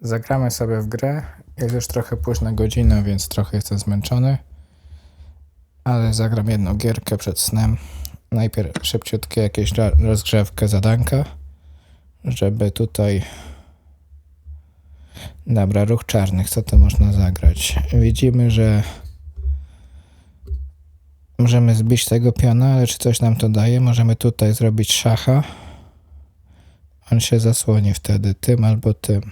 Zagramy sobie w grę. Jest już trochę późna godzina, więc trochę jestem zmęczony. Ale zagram jedną gierkę przed snem. Najpierw szybciutkie jakieś rozgrzewkę zadanka, żeby tutaj... Dobra, ruch czarnych, co to można zagrać? Widzimy, że możemy zbić tego piona, ale czy coś nam to daje? Możemy tutaj zrobić szacha. On się zasłoni wtedy tym albo tym.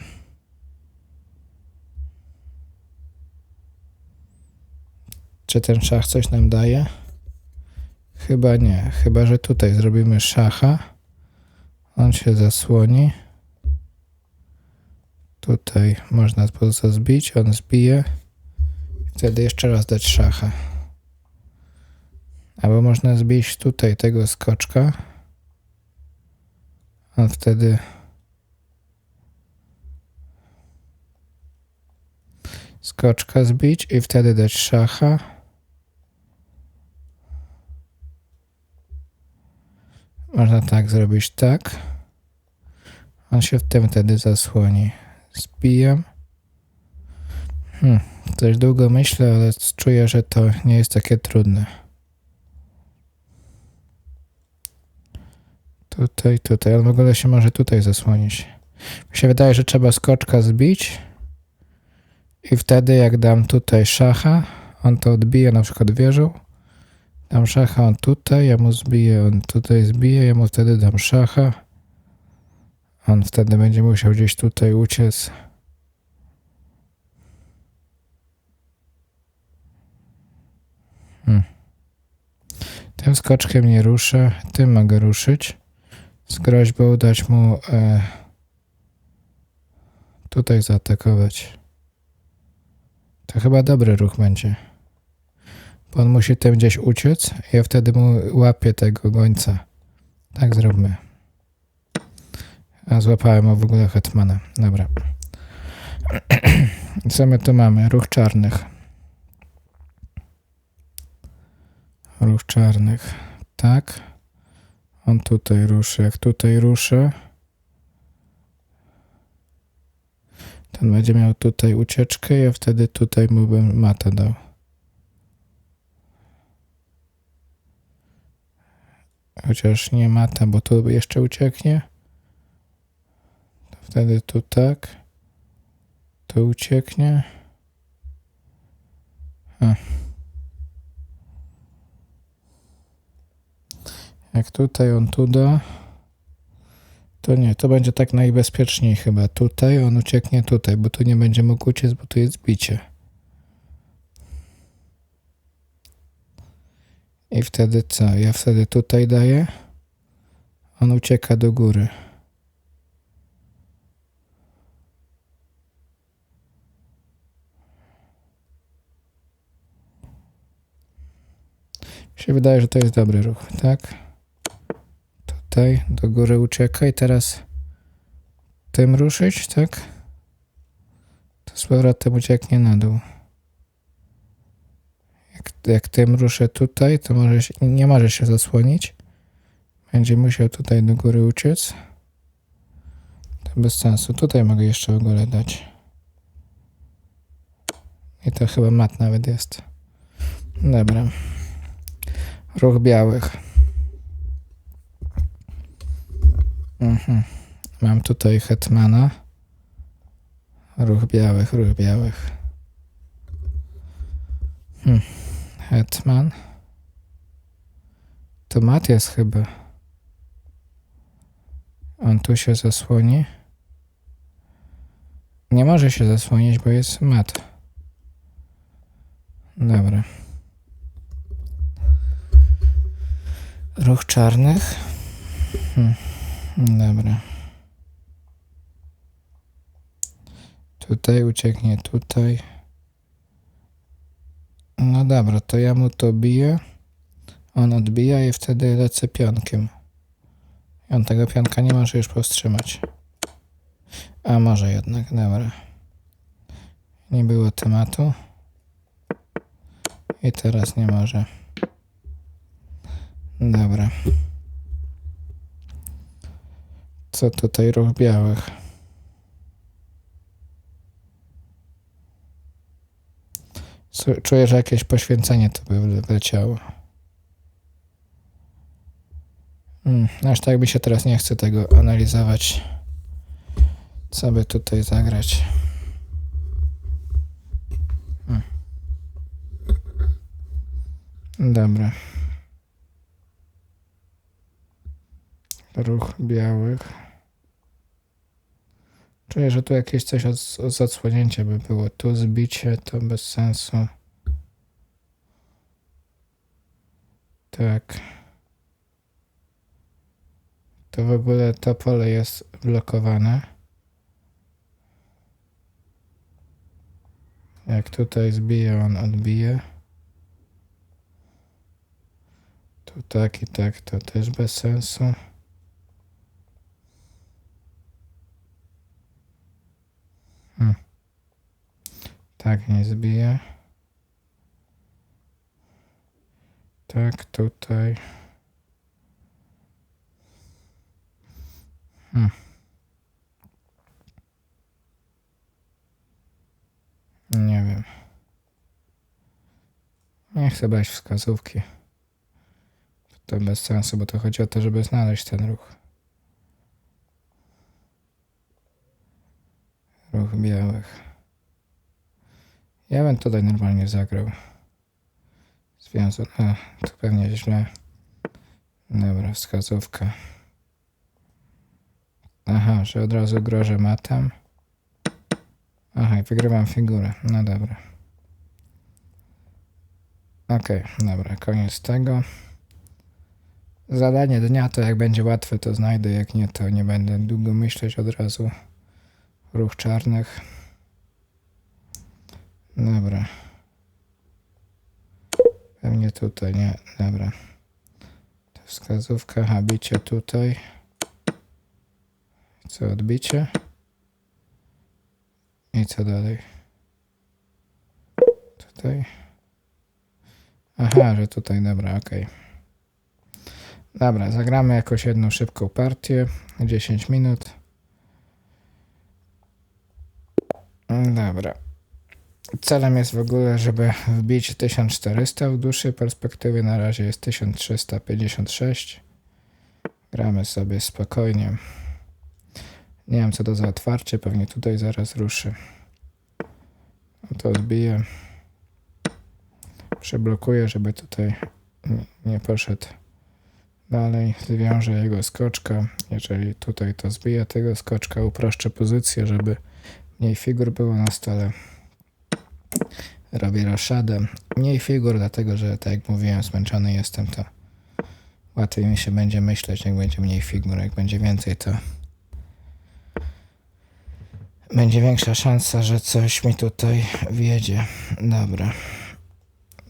Czy ten szach coś nam daje? Chyba nie. Chyba, że tutaj zrobimy szacha. On się zasłoni. Tutaj można po prostu zbić. On zbije. Wtedy jeszcze raz dać szacha. Albo można zbić tutaj tego skoczka. On wtedy skoczka zbić i wtedy dać szacha. Można tak zrobić, tak. On się w tym wtedy zasłoni. Zbijam. Hmm, coś długo myślę, ale czuję, że to nie jest takie trudne. Tutaj, tutaj. On w ogóle się może tutaj zasłonić. Mi się wydaje, że trzeba skoczka zbić. I wtedy jak dam tutaj szacha, on to odbije na przykład wieżą. Dam szacha, on tutaj, ja mu zbiję, on tutaj zbije, ja mu wtedy dam szacha. On wtedy będzie musiał gdzieś tutaj uciec. Hmm. Tym skoczkiem nie ruszę, tym mogę ruszyć. Z groźbą dać mu e, tutaj zaatakować. To chyba dobry ruch będzie. Bo on musi tym gdzieś uciec. Ja wtedy mu łapię tego gońca. Tak zróbmy. A złapałem o w ogóle hetmana. Dobra. Co my tu mamy? Ruch czarnych. Ruch czarnych. Tak. On tutaj ruszy. Jak tutaj ruszę, ten będzie miał tutaj ucieczkę, ja wtedy tutaj mu bym matę dał. Chociaż nie mata, bo tu jeszcze ucieknie. To wtedy tu tak. Tu ucieknie. A. Jak tutaj on tu da, to nie, to będzie tak najbezpieczniej chyba. Tutaj on ucieknie tutaj, bo tu nie będzie mógł uciec, bo tu jest bicie. I wtedy co? Ja wtedy tutaj daję. On ucieka do góry. Mi się wydaje, że to jest dobry ruch, tak? Tutaj do góry ucieka i teraz tym ruszyć, tak? To z powrotem ucieknie na dół. Jak, tym ruszę tutaj, to może się, nie może się zasłonić. Będzie musiał tutaj do góry uciec. To bez sensu. Tutaj mogę jeszcze ogóle dać. I to chyba mat nawet jest. Dobra. Ruch białych. Mhm. Mam tutaj hetmana. Ruch białych, ruch białych. Hmm. Hetman. To mat jest chyba. On tu się zasłoni. Nie może się zasłonić, bo jest mat. Dobra. Ruch czarnych. Hmm. Dobra. Tutaj ucieknie tutaj. Dobra, to ja mu to biję. On odbija i wtedy lecę pionkiem. I on tego pionka nie może już powstrzymać. A może jednak, dobra. Nie było tematu. I teraz nie może. Dobra. Co tutaj ruch białych? Czuję, że jakieś poświęcenie to by wleciało. Hmm, aż tak mi się teraz nie chce tego analizować. Co by tutaj zagrać? Hmm. Dobra. Ruch białych. Czuję, że tu jakieś coś od, z odsłonięcia by było. Tu zbicie to bez sensu. Tak. To w ogóle to pole jest blokowane. Jak tutaj zbije, on odbije. Tu tak i tak, to też bez sensu. Hmm. Tak nie zbije. Tak, tutaj. Hmm. Nie wiem. Nie chcę brać wskazówki. To bez sensu, bo to chodzi o to, żeby znaleźć ten ruch. Ruch białych. Ja bym tutaj normalnie zagrał. Związał. A, pewnie źle. Dobra, wskazówka. Aha, że od razu grożę matem. Aha, i wygrywam figurę. No dobra. Okej, dobra, koniec tego. Zadanie dnia to jak będzie łatwe to znajdę, jak nie to nie będę długo myśleć od razu. Ruch czarnych. Dobra. Pewnie tutaj, nie, dobra. To wskazówka, aha, bicie tutaj. Co, odbicie? I co dalej? Tutaj. Aha, że tutaj, dobra, okej. Dobra, zagramy jakąś jedną szybką partię. 10 minut. Dobra. Celem jest w ogóle, żeby wbić 1400 w dłuższej perspektywie. Na razie jest 1356. Gramy sobie spokojnie. Nie wiem co to za otwarcie, pewnie tutaj zaraz ruszy. No To odbiję. Przeblokuję, żeby tutaj nie- nie poszedł dalej. Zwiążę jego skoczka. Jeżeli tutaj to zbiję tego skoczka, uproszczę pozycję, żeby mniej figur było na stole. Robię roszadę. Mniej figur, dlatego że tak jak mówiłem, zmęczony jestem, to łatwiej mi się będzie myśleć, jak będzie mniej figur. Jak będzie więcej, to będzie większa szansa, że coś mi tutaj wjedzie. Dobra.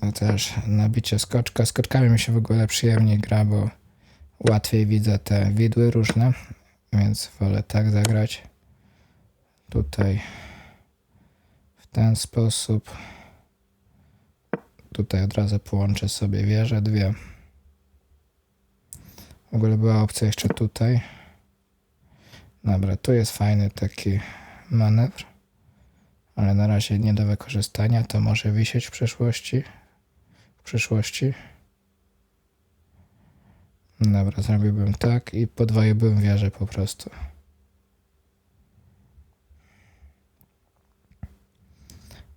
No też nabicie skoczka. Skoczkami mi się w ogóle przyjemniej gra, bo łatwiej widzę te widły różne, więc wolę tak zagrać. Tutaj w ten sposób. Tutaj od razu połączę sobie wieże dwie. W ogóle była opcja jeszcze tutaj. Dobra, tu jest fajny taki manewr, ale na razie nie do wykorzystania. To może wisieć w przyszłości. W przyszłości. Dobra, zrobiłbym tak i podwoiłbym wieżę po prostu.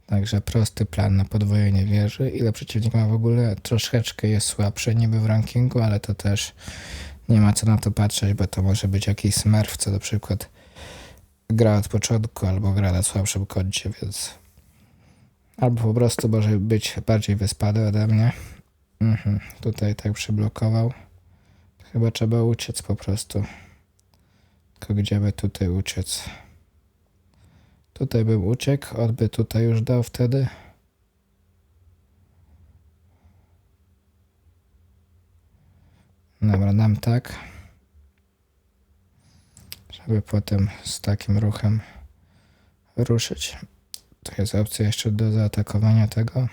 Także prosty plan na podwojenie wieży. Ile przeciwnik ma w ogóle? Troszeczkę jest słabszy niby w rankingu, ale to też nie ma co na to patrzeć, bo to może być jakiś smurf, co na przykład gra od początku, albo gra na słabszym koncie, więc albo po prostu może być bardziej wyspany ode mnie. Mhm. Tutaj tak przyblokował. Chyba trzeba uciec po prostu. Tylko gdzie by tutaj uciec? Tutaj bym uciekł, on by tutaj już dał wtedy. Dobra, dam tak. Żeby potem z takim ruchem ruszyć. To jest opcja jeszcze do zaatakowania tego.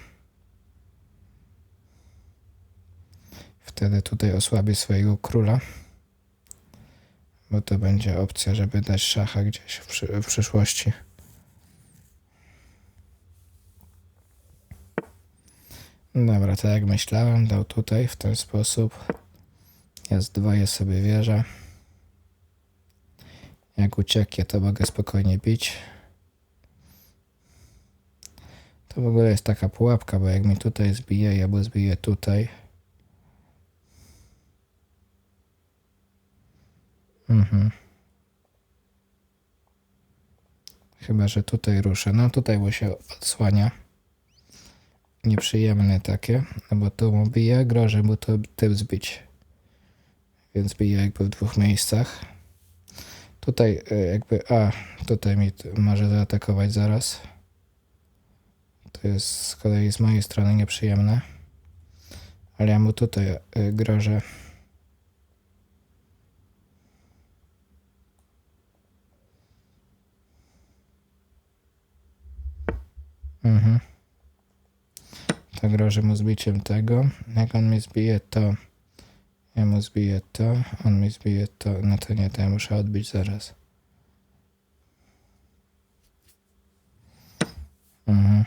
Wtedy tutaj osłabi swojego króla. Bo to będzie opcja, żeby dać szacha gdzieś w, przy, w przyszłości. Dobra, tak jak myślałem, dał tutaj w ten sposób. Ja zdwoję sobie wieżę. Jak ucieknie, to mogę spokojnie bić. To w ogóle jest taka pułapka, bo jak mi tutaj zbije, albo zbije tutaj. Mhm. Chyba, że tutaj ruszę. No tutaj mu się odsłania. Nieprzyjemne takie, no bo tu mu bije, grożę mu to tym zbić. Więc bije jakby w dwóch miejscach. Tutaj y, jakby, a tutaj mi może zaatakować zaraz. To jest z kolei z mojej strony nieprzyjemne. Ale ja mu tutaj y, grożę. Mhm. Grożę mu zbiciem tego. Jak on mi zbije to, ja mu zbiję to, on mi zbije to, no to nie, to ja muszę odbić zaraz. Mhm.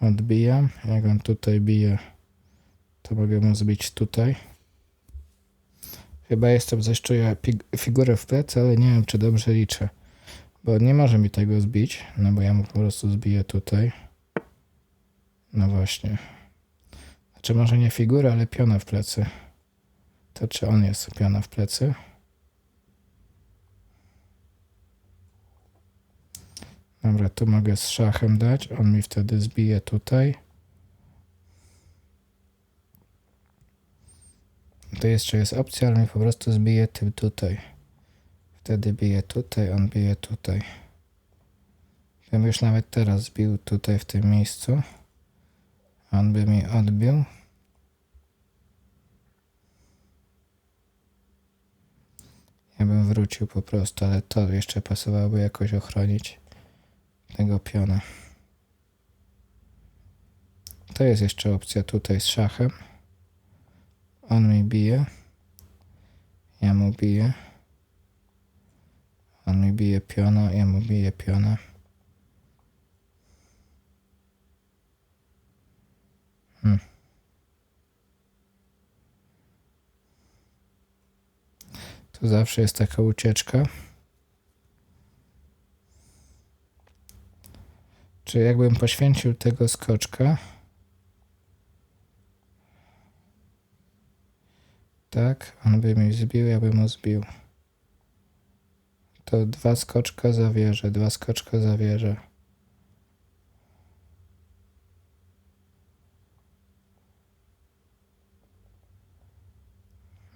Odbijam. Jak on tutaj bije, to mogę mu zbić tutaj. Chyba jestem coś czuję pig- figurę w plecy, ale nie wiem, czy dobrze liczę. Bo nie może mi tego zbić, no bo ja mu po prostu zbiję tutaj. No właśnie. Znaczy może nie figurę, ale piona w plecy. To czy on jest piona w plecy? Dobra, tu mogę z szachem dać. On mi wtedy zbije tutaj. To jeszcze jest opcja, ale mi po prostu zbije tym tutaj. Wtedy bije tutaj, on bije tutaj. Gdybym już nawet teraz zbił tutaj w tym miejscu, on by mi odbił. Ja bym wrócił po prostu, ale to jeszcze pasowałoby jakoś ochronić tego piona. To jest jeszcze opcja tutaj z szachem. On mi bije. Ja mu biję. On mi bije piona, ja mu biję piona. Hmm. Tu zawsze jest taka ucieczka. Czy jakbym poświęcił tego skoczka? Tak, on by mi zbił, ja bym mu zbił. To dwa skoczka za wieżę, dwa skoczka za wieżę.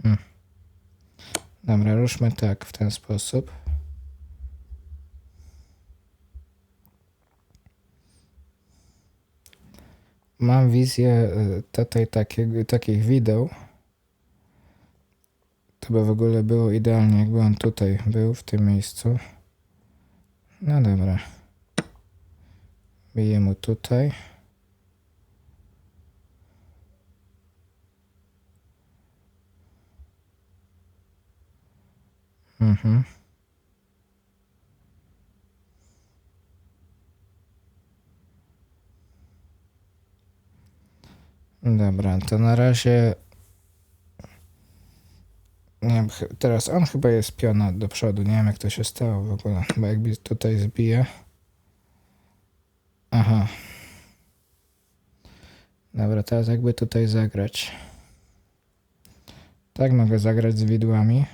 Hmm. Dobra, ruszmy tak, w ten sposób. Mam wizję y, tutaj takiego, takich wideł. By w ogóle było idealnie, jakby on tutaj był, w tym miejscu. No dobra. Biję mu tutaj. Mhm. Dobra, to na razie. Nie wiem, teraz on chyba jest piona do przodu. Nie wiem, jak to się stało w ogóle, bo jakby tutaj zbije. Aha. Dobra, teraz jakby tutaj zagrać. Tak mogę zagrać z widłami.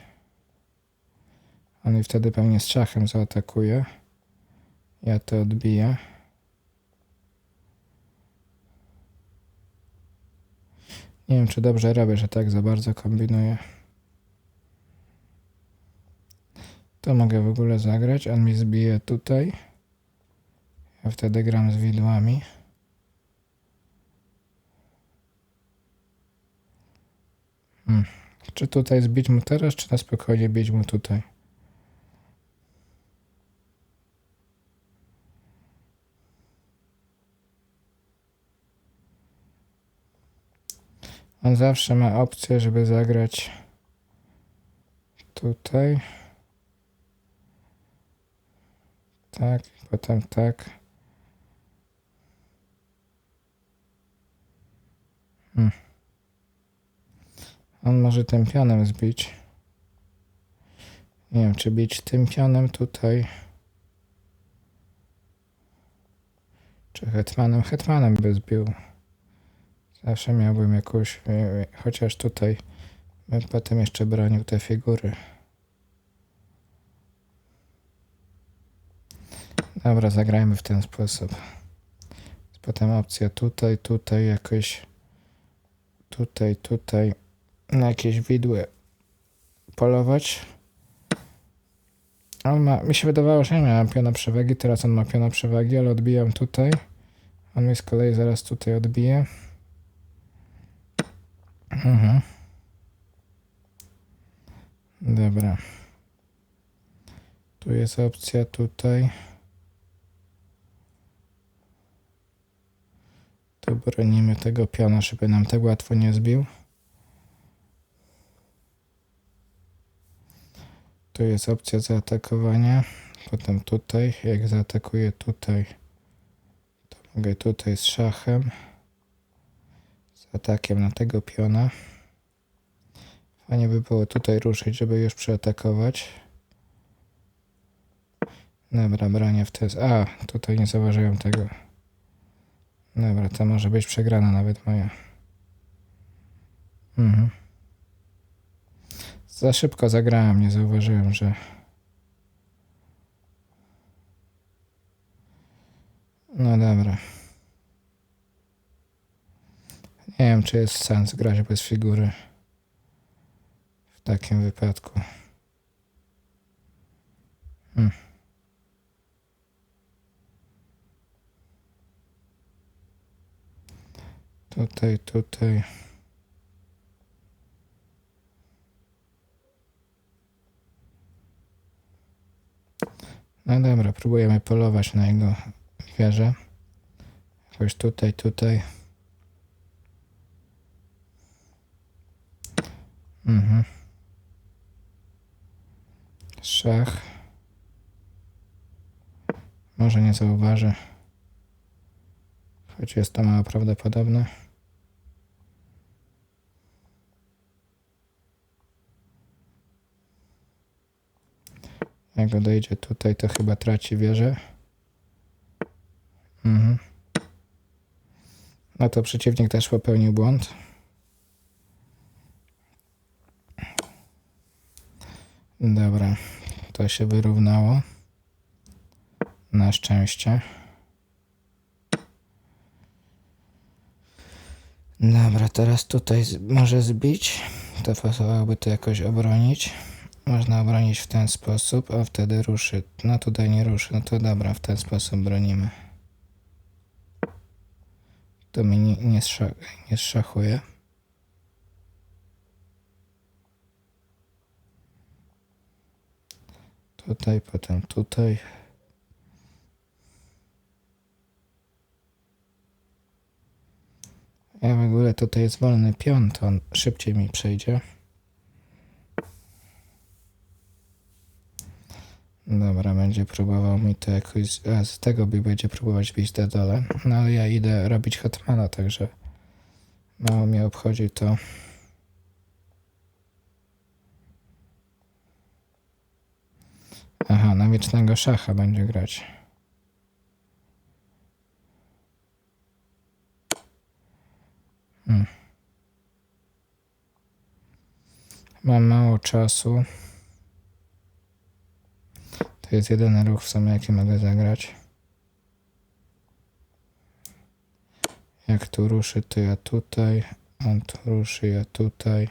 On mi wtedy pewnie z szachem zaatakuje. Ja to odbiję. Nie wiem, czy dobrze robię, że tak za bardzo kombinuję. To mogę w ogóle zagrać. On mi zbije tutaj. Ja wtedy gram z widłami. Hmm. Czy tutaj zbić mu teraz, czy na spokojnie bić mu tutaj? On zawsze ma opcję, żeby zagrać tutaj. tak, potem tak. Hmm. On może tym pionem zbić. Nie wiem, czy bić tym pionem tutaj. Czy hetmanem? Hetmanem by zbił. Zawsze miałbym jakąś, e, e, chociaż tutaj bym potem jeszcze bronił te figury. Dobra, zagrajmy w ten sposób. Potem opcja tutaj, tutaj jakoś, tutaj, tutaj na jakieś widły polować. On ma, mi się wydawało, że nie miałem piona przewagi, teraz on ma piona przewagi, ale odbijam tutaj. On mi z kolei zaraz tutaj odbije. Mhm. Dobra. Tu jest opcja tutaj. Tu bronimy tego piona, żeby nam tak łatwo nie zbił. Tu jest opcja zaatakowania. Potem tutaj, jak zaatakuję tutaj, to mogę tutaj z szachem. Z atakiem na tego piona. Fajnie by było tutaj ruszyć, żeby już przeatakować. Dobra, branie w test. A, tutaj nie zauważyłem tego. Dobra, to może być przegrana nawet moja. Mhm. Za szybko zagrałem, nie zauważyłem, że. No dobra. Nie wiem, czy jest sens grać bez figury w takim wypadku. Hmm. Tutaj, tutaj. No dobra, próbujemy polować na jego wieżę. Jakoś tutaj, tutaj. Mhm. Szach. Może nie zauważy. Choć jest to mało prawdopodobne. Jak odejdzie tutaj, to chyba traci wieżę. Mhm. No to przeciwnik też popełnił błąd. Dobra, to się wyrównało. Na szczęście. Dobra, teraz tutaj może zbić. To pasowałoby to jakoś obronić. Można obronić w ten sposób, a wtedy ruszy. No tutaj nie ruszy, no to dobra, w ten sposób bronimy. To mi nie, nie, nie szachuje. Tutaj, potem tutaj. Ja w ogóle tutaj jest wolny pion, to on szybciej mi przejdzie. Dobra, będzie próbował mi to jakoś. A z tego by będzie próbować bić do dole. No ale ja idę robić Hetmana, także mało mnie obchodzi to. Aha, na wiecznego szacha będzie grać. Hmm. Mam mało czasu. Jest jedyny ruch w sumie, jaki mogę zagrać. Jak tu ruszy, to ja tutaj. On tu ruszy, ja tutaj.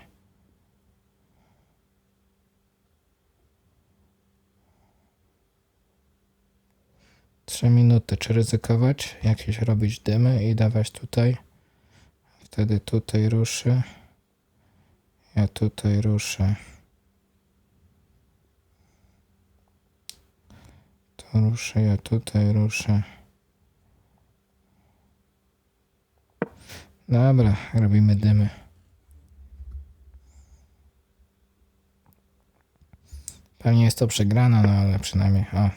Trzy minuty. Czy ryzykować? Jakieś robić dymy i dawać tutaj? Wtedy tutaj ruszy. Ja tutaj ruszę. ruszę, ja tutaj ruszę. Dobra, robimy dymy. Pewnie jest to przegrana, no ale przynajmniej. O.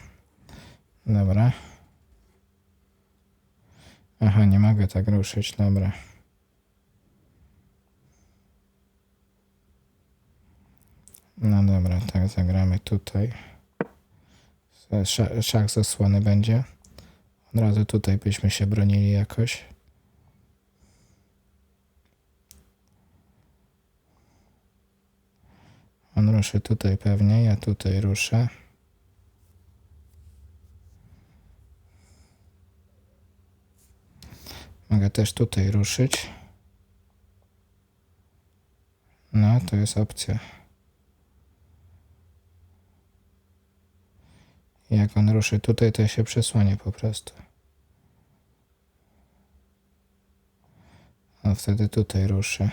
Dobra. Aha, nie mogę tak ruszyć, dobra. No dobra, tak zagramy tutaj. Sz- Szach z osłony będzie. Od razu tutaj byśmy się bronili jakoś. On ruszy tutaj pewnie, ja tutaj ruszę. Mogę też tutaj ruszyć. No, to jest opcja. Jak on ruszy tutaj, to się przesłonię po prostu. On wtedy tutaj ruszy.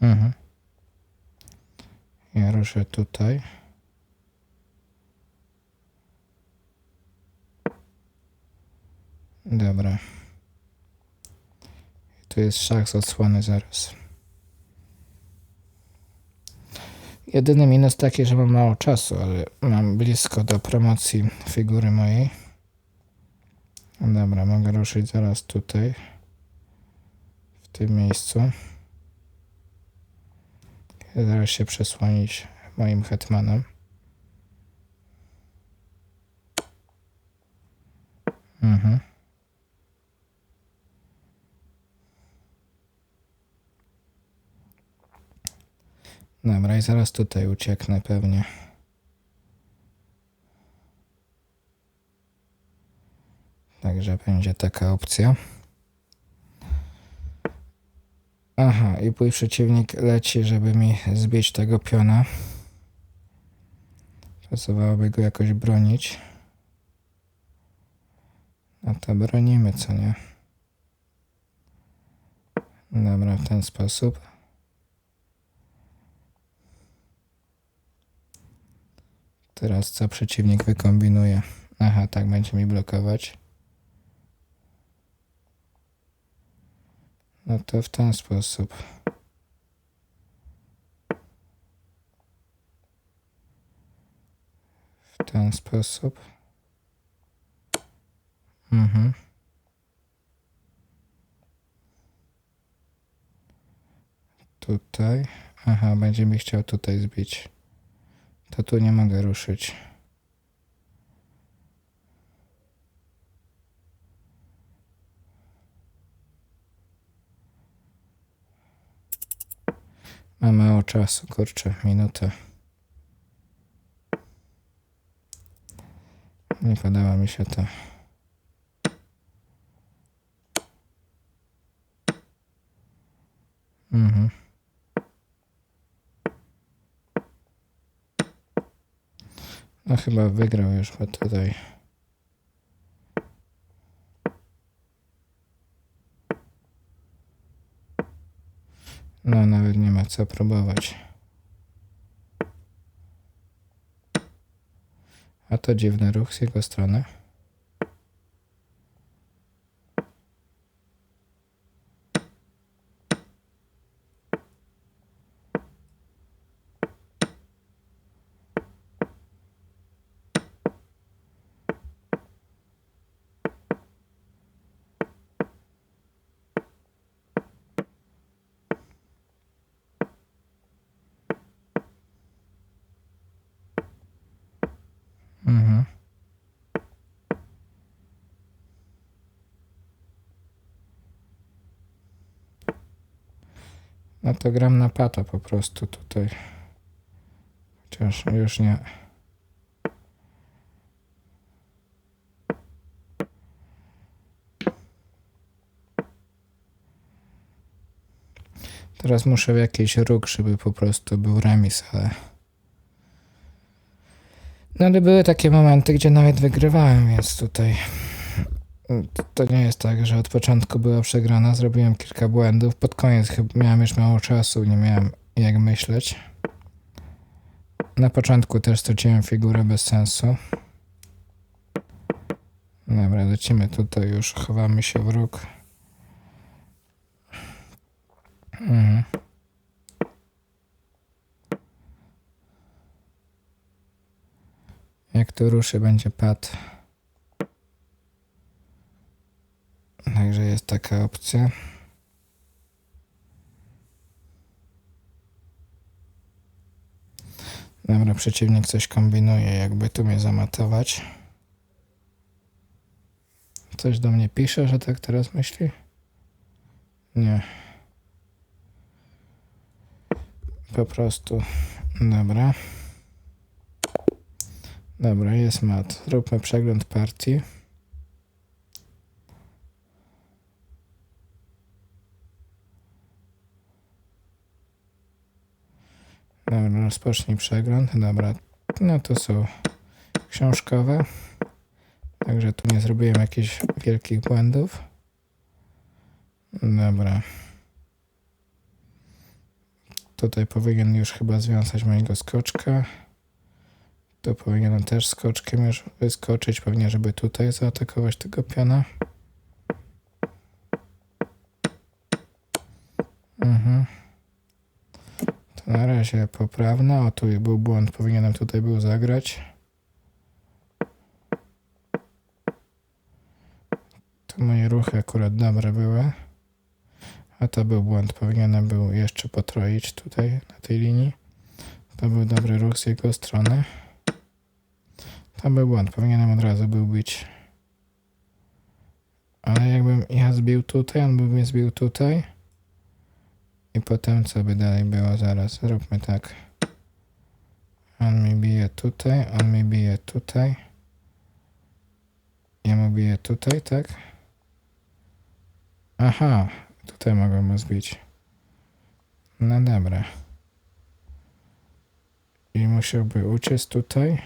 Mhm. Ja ruszę tutaj. Dobra. Tu jest szach z odsłony zaraz. Jedyny minus taki, że mam mało czasu, ale mam blisko do promocji figury mojej. Dobra, mogę ruszyć zaraz tutaj. W tym miejscu. Zaraz się przesłonić moim hetmanem. Mhm. Dobra, i zaraz tutaj ucieknę pewnie. Także będzie taka opcja. Aha, i mój przeciwnik leci, żeby mi zbić tego piona. Pasowałoby go jakoś bronić. No to bronimy, co nie? Dobra, w ten sposób. Teraz co przeciwnik wykombinuje? Aha, tak będzie mi blokować. No to w ten sposób. W ten sposób. Mhm. Tutaj. Aha, będzie mi chciał tutaj zbić. To tu nie mogę ruszyć. Mam mało czasu, kurczę, minutę. Nie podoba mi się to. Mhm. No chyba wygrał już, bo tutaj. No nawet nie ma co próbować. A to dziwny ruch z jego strony. Mhm. No to gram na pata po prostu tutaj. Chociaż już nie. Teraz muszę w jakiś róg, żeby po prostu był remis, ale... No ale były takie momenty, gdzie nawet wygrywałem, więc tutaj to- nie jest tak, że od początku była przegrana. Zrobiłem kilka błędów. Pod koniec miałem już mało czasu, nie miałem jak myśleć. Na początku też straciłem figurę bez sensu. Dobra, lecimy tutaj już, chowamy się w róg. Mhm. Jak tu ruszy, będzie pad. Także jest taka opcja. Dobra, przeciwnik coś kombinuje, jakby tu mnie zamatować. Coś do mnie pisze, że tak teraz myśli? Nie. Po prostu. Dobra. Dobra, jest mat. Zróbmy przegląd partii. Dobra, rozpocznij przegląd. Dobra, no to są książkowe. Także tu nie zrobiłem jakichś wielkich błędów. Dobra. Tutaj powinien już chyba związać mojego skoczka. Tu powinienem też skoczkiem już wyskoczyć, pewnie żeby tutaj zaatakować tego piona. Mhm. Na razie poprawne. O, tu był błąd, powinienem tutaj był zagrać. Tu moje ruchy akurat dobre były. A to był błąd, powinienem był jeszcze potroić tutaj na tej linii. To był dobry ruch z jego strony. To był błąd, powinienem od razu był bić. Ale jakbym ja zbił tutaj, on by mnie zbił tutaj. I potem co by dalej było? Zaraz, zróbmy tak. On mi bije tutaj, on mi bije tutaj. Ja mu biję tutaj, tak? Aha, tutaj mogę mu zbić. No dobra. I musiałby uciec tutaj.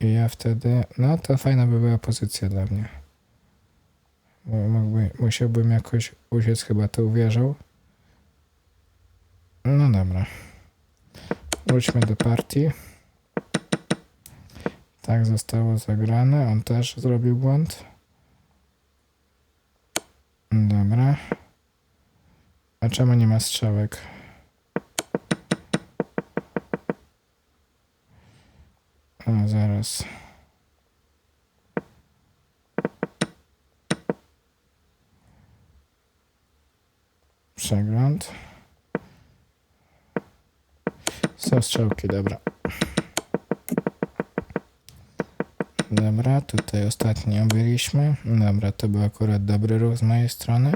I ja wtedy, no to fajna by była pozycja dla mnie. Mógłby, musiałbym jakoś uciec, chyba to uwierzył. No dobra. Wróćmy do partii. Tak zostało zagrane. On też zrobił błąd. Dobra. A czemu nie ma strzałek? O, zaraz. Przegląd. Są strzałki, dobra. Dobra, tutaj ostatnio byliśmy. Dobra, to był akurat dobry ruch z mojej strony.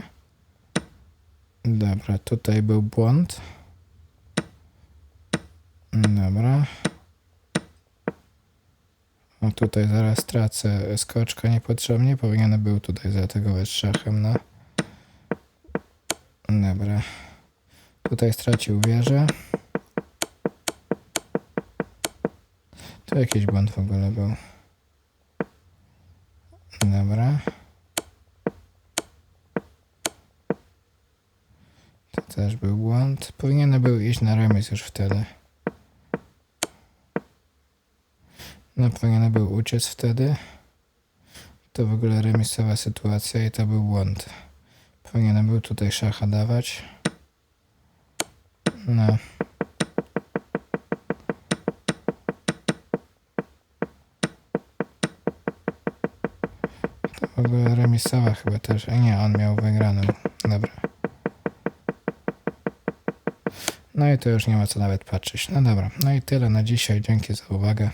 Dobra, tutaj był błąd. Dobra. O, tutaj zaraz tracę skoczka niepotrzebnie. Powinienem był tutaj zaatakować szachem, no. Dobra. Tutaj stracił wieżę. Tu jakiś błąd w ogóle był. Dobra. To też był błąd. Powinienem był iść na remis już wtedy. No, powinienem był uciec wtedy. To w ogóle remisowa sytuacja i to był błąd. Powinienem był tutaj szacha dawać. No. To w ogóle remisowa chyba też. A nie, on miał wygraną. Dobra. No i to już nie ma co nawet patrzeć. No dobra, no i tyle na dzisiaj. Dzięki za uwagę.